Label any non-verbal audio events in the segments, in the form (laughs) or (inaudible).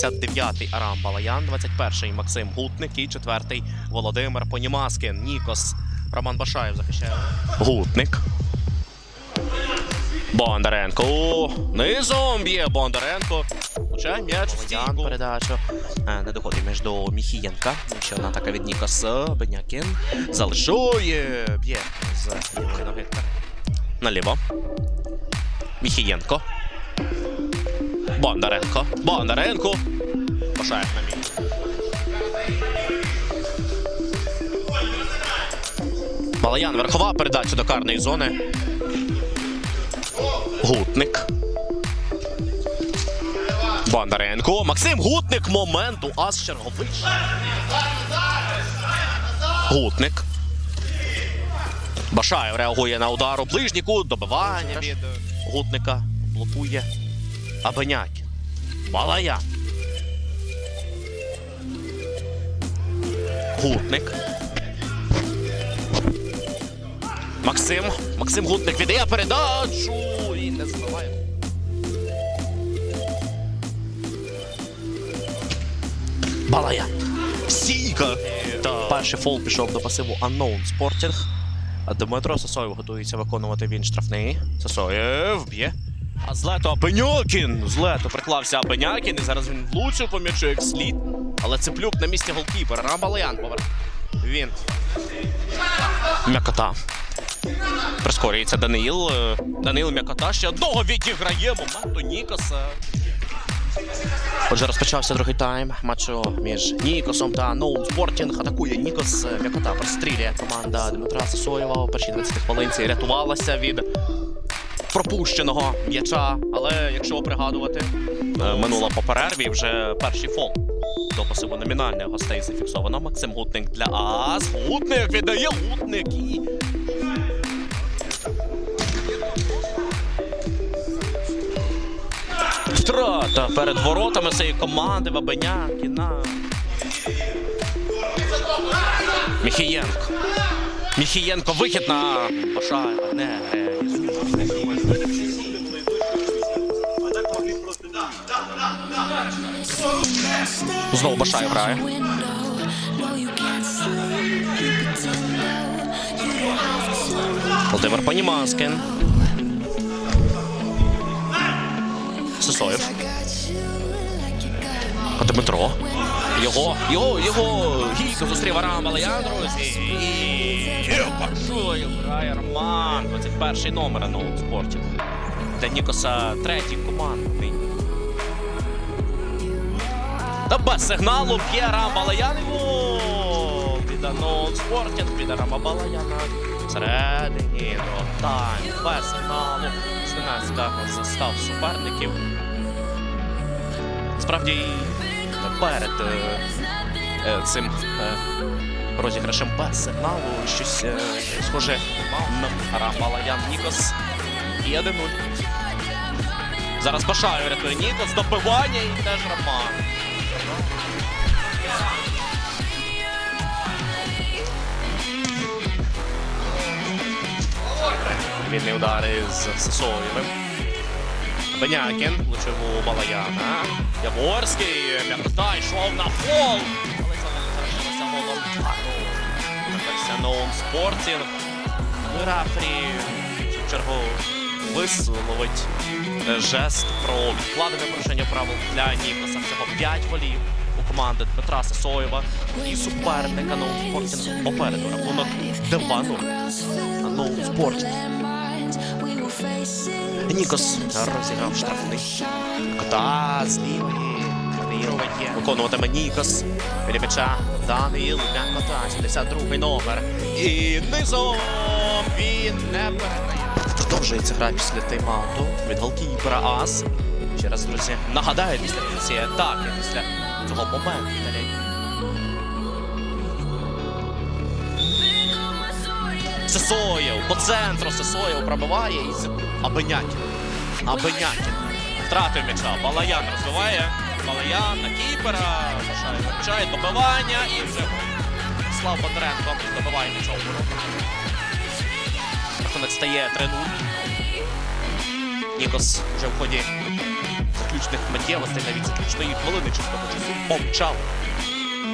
69-й Арам Балаян, 21-й Максим Гутник і 4-й Володимир Понімаскин. Нікос Роман Башаєв захищає. Гутник. Бондаренко. О, Низом б'є Бондаренко. Влучає м'яч в стійку. передачу. Е, Не доходить між до Міхієнка. Ще одна атака від Нікоса. Бенякін. Залишує. Б'є з лівої ноги. Наліво. Міхієнко. Бондаренко. Бондаренко. Башаєв на місці. Балаян верхова передача до карної зони. Гутник. Бондаренко. Максим Гутник. Моменту. Ас черговий. Гутник. Башаєв реагує на удар у ближній. Добивання від Гутника. Блокує. Абенякін. Балаян. Гутник. Максим. Максим Гутник віддає передачу Балая. Сійка. Та перший фол пішов до пасиву Unknown Sporting. А Дмитро Сосоєв готується виконувати він штрафний. Сосоєв б'є. А злето Абенякін. Злето приклався Абенякін. І зараз він влучив по м'ячу як слід. Але Цеплюк на місці голкіпера. Рамбалаян поверх. Він. М'якота. Прискорюється Даниїл. Даниїл М'якота ще одного відіграє моменту Нікоса. Отже, розпочався другий тайм матчу між Нікосом та Ноун Спортінг. Атакує Нікос М'якота прострілює команда Дмитра Сосоєва. У першій 20 хвилинці рятувалася від пропущеного м'яча. Але якщо пригадувати, е, минула по перерві вже перший фол. До посиву номінальних гостей зафіксовано. Максим Гутник для АС. Гутник віддає Гутник і Втрата перед воротами цієї команди Бабенякіна. Міхієнко. Міхієнко вихід на Башаєва. Не. Знову Башаєв грає. Володимир Понімаскін. Сосоєв. А Дмитро. Його, його, його гійко зустрів Арам Балаян, друзі. І Башуєв грає Роман. 21 номер на новому спорті. Для Нікоса третій командний. Та без сигналу б'є Рам Балаян. Гол! Спортінг, від Рама Балаяна. Всередині до тайм. Без сигналу. Зненацька застав суперників. Справді перед е, е, цим е, розіграшем без сигналу щось схоже на Рамалаян Нікос і 1-0. Зараз Башаю рятує Нікос, добивання і теж Роман. Вільний удар із Сосоєвим. Бенякін влучив у Балаяна. Яворський м'якота йшов на фол. Але це не завершилося голом. Версія Ноун Спортінг. Рефрі в чергу висловить е, жест про відкладене порушення правил для Нікоса. Всього 5 голів у команди Дмитра Сосоєва і суперника Ноун Спортінг попереду. Рахунок 2-0. Ноун Спортінг. Нікос розіграв штрафний. Кота з лівої. Даниїл. Виконуватиме Нікос. М'яча. Даниїл М'якота. 72 номер. І низом він не передає. Продовжується гра після тайм-ауту від голкіпера Ас. Ще раз, друзі, нагадаю після цієї атаки, після цього моменту. Сесоєв по центру Сесоєв пробиває і з- Абенякін. Втратив м'яча. Балаян розвиває. Балаян на кіпера. Вивчає добивання і вже Слав Бондаренко добиває м'ячом. у ворота. Рахунок стає 3-0. Нікос вже в ході заключних миттєвостей, навіть заключної хвилини чистого часу помчав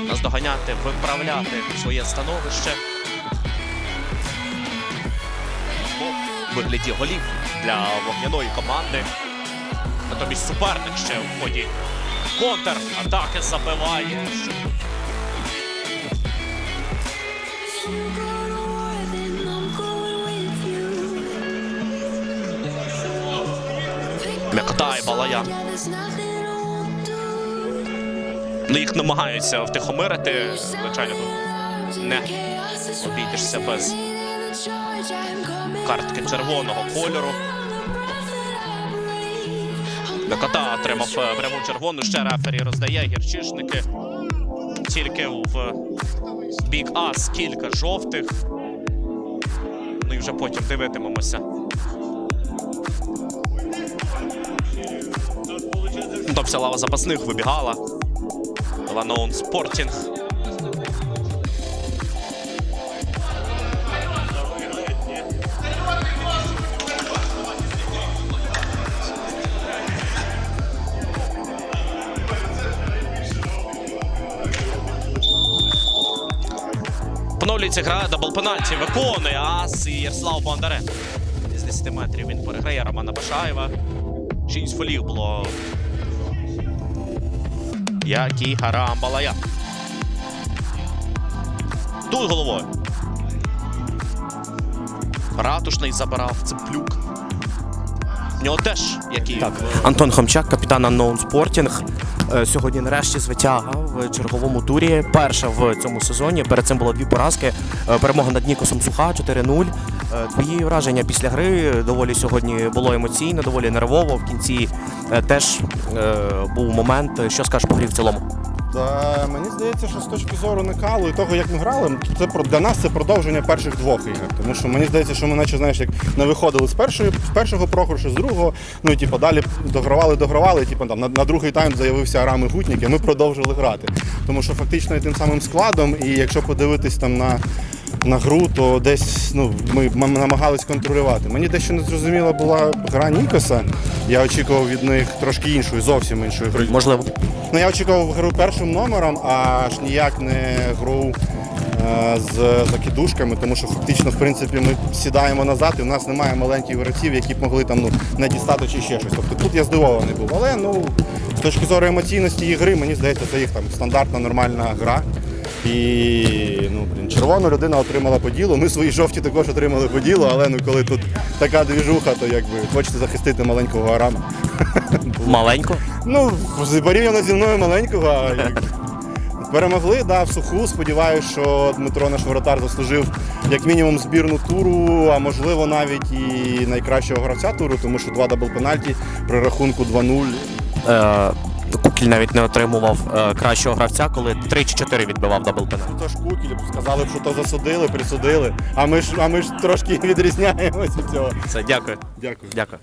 наздоганяти, виправляти своє становище. Вигляді голів для вогняної команди. Натомість суперник ще у ході контр атаки забиває. М'якота і Балаян. Ну, їх намагаються втихомирити. Звичайно, не обійдешся без картки червоного кольору. М'якота отримав е, пряму червону, ще рефері роздає гірчишники. Тільки в бік ас кілька жовтих. Ну і вже потім дивитимемося. Там вся лава запасних вибігала. Ланоун Спортінг. Поновлюється гра, дабл пенальті виконує ас і Ярослав Бондаре. З 10 метрів він переграє Романа Башаєва. Шість фолів було. Як і Харам Балая. Тут головою. Ратушний забирав цеплюк. Нього теж який Так, Антон Хомчак, капітан Unknown Sporting. Е, Сьогодні нарешті звитяга в черговому турі. Перша в цьому сезоні. Перед цим було дві поразки. Е, Перемога над Нікосом Суха 4-0. Е, Твої враження після гри доволі сьогодні було емоційно, доволі нервово. В кінці теж був момент. Що скажеш по грі в цілому? Та мені здається, що з точки зору накалу і того, як ми грали, це про- для нас це продовження перших двох ігор. Тому що мені здається, що ми наче знаєш, як не виходили з першої з першого програшу, з другого. Ну і типу, далі догравали, догравали. І, типу, там на, на другий тайм заявився Арам і Гутнік, і ми продовжили грати. Тому що фактично тим самим складом, і якщо подивитись там на. На гру, то десь ну, ми намагались контролювати. Мені дещо не зрозуміла була гра Нікоса. Я очікував від них трошки іншої, зовсім іншої гри. Можливо. Ну, я очікував гру першим номером, аж ніяк не гру е, з закидушками, тому що фактично, в принципі, ми сідаємо назад, і в нас немає маленьких гравців, які б могли там ну, не дістати чи ще щось. Тобто тут я здивований був. Але ну, з точки зору емоційності і гри, мені здається, це їх там стандартна нормальна гра. І ну, блін, червону людина отримала по ділу. Ми свої жовті також отримали по ділу, але ну, коли тут така двіжуха, то якби хочеться захистити маленького арама. (laughs) Маленько. Ну, порівняно зі мною маленького. а як- Перемогли, да, в суху. Сподіваюся, що Дмитро наш воротар заслужив як мінімум збірну туру, а можливо навіть і найкращого гравця туру, тому що два дабл пенальті при рахунку 2-0. Е, Кукіль навіть не отримував е, кращого гравця, коли 3 чи 4 відбивав даблпена. Тож кукіль сказали б, що то засудили, присудили. А ми ж, а ми ж трошки (laughs) відрізняємося від цього. Все, дякую. Дякую. Дякую.